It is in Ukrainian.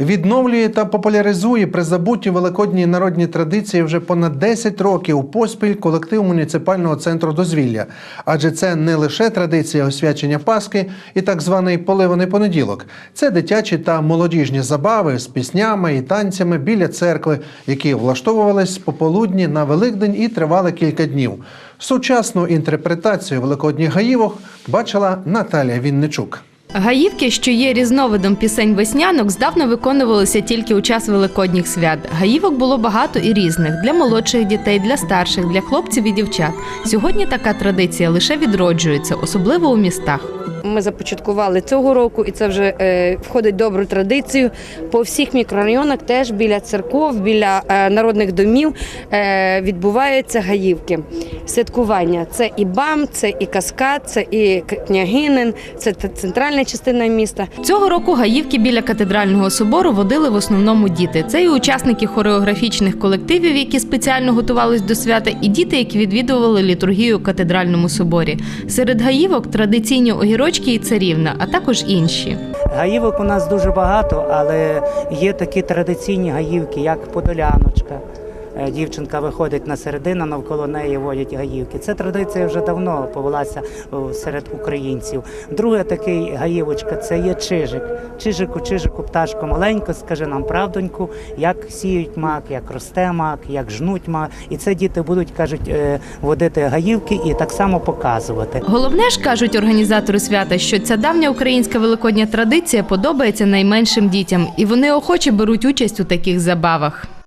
Відновлює та популяризує призабуті великодні народні традиції вже понад 10 років поспіль колектив муніципального центру дозвілля. Адже це не лише традиція освячення Пасхи і так званий поливаний понеділок. Це дитячі та молодіжні забави з піснями і танцями біля церкви, які влаштовувались пополудні на Великдень і тривали кілька днів. Сучасну інтерпретацію великодніх гаївок бачила Наталія Вінничук. Гаївки, що є різновидом пісень веснянок, здавна виконувалися тільки у час великодніх свят. Гаївок було багато і різних для молодших дітей, для старших, для хлопців і дівчат. Сьогодні така традиція лише відроджується, особливо у містах. Ми започаткували цього року, і це вже е, входить в добру традицію. По всіх мікрорайонах, теж біля церков, біля е, народних домів е, відбуваються гаївки. Святкування це і БАМ, це і Каскад, це і Княгинин, це центральна частина міста. Цього року гаївки біля катедрального собору водили в основному діти. Це і учасники хореографічних колективів, які спеціально готувались до свята, і діти, які відвідували літургію у катедральному соборі. Серед гаївок традиційні огірочки і царівна, а також інші. Гаївок у нас дуже багато, але є такі традиційні гаївки, як Подоляночка. Е, Дівчинка виходить на середину, навколо неї водять гаївки. Це традиція вже давно повелася серед українців. Друга такий гаївочка це є чижик. Чижику, чижику, пташко маленько, скажи нам правдоньку, як сіють мак, як росте мак, як жнуть мак. І це діти будуть кажуть е, водити гаївки і так само показувати. Головне ж кажуть організатори свята, що ця давня українська великодня традиція подобається найменшим дітям, і вони охоче беруть участь у таких забавах.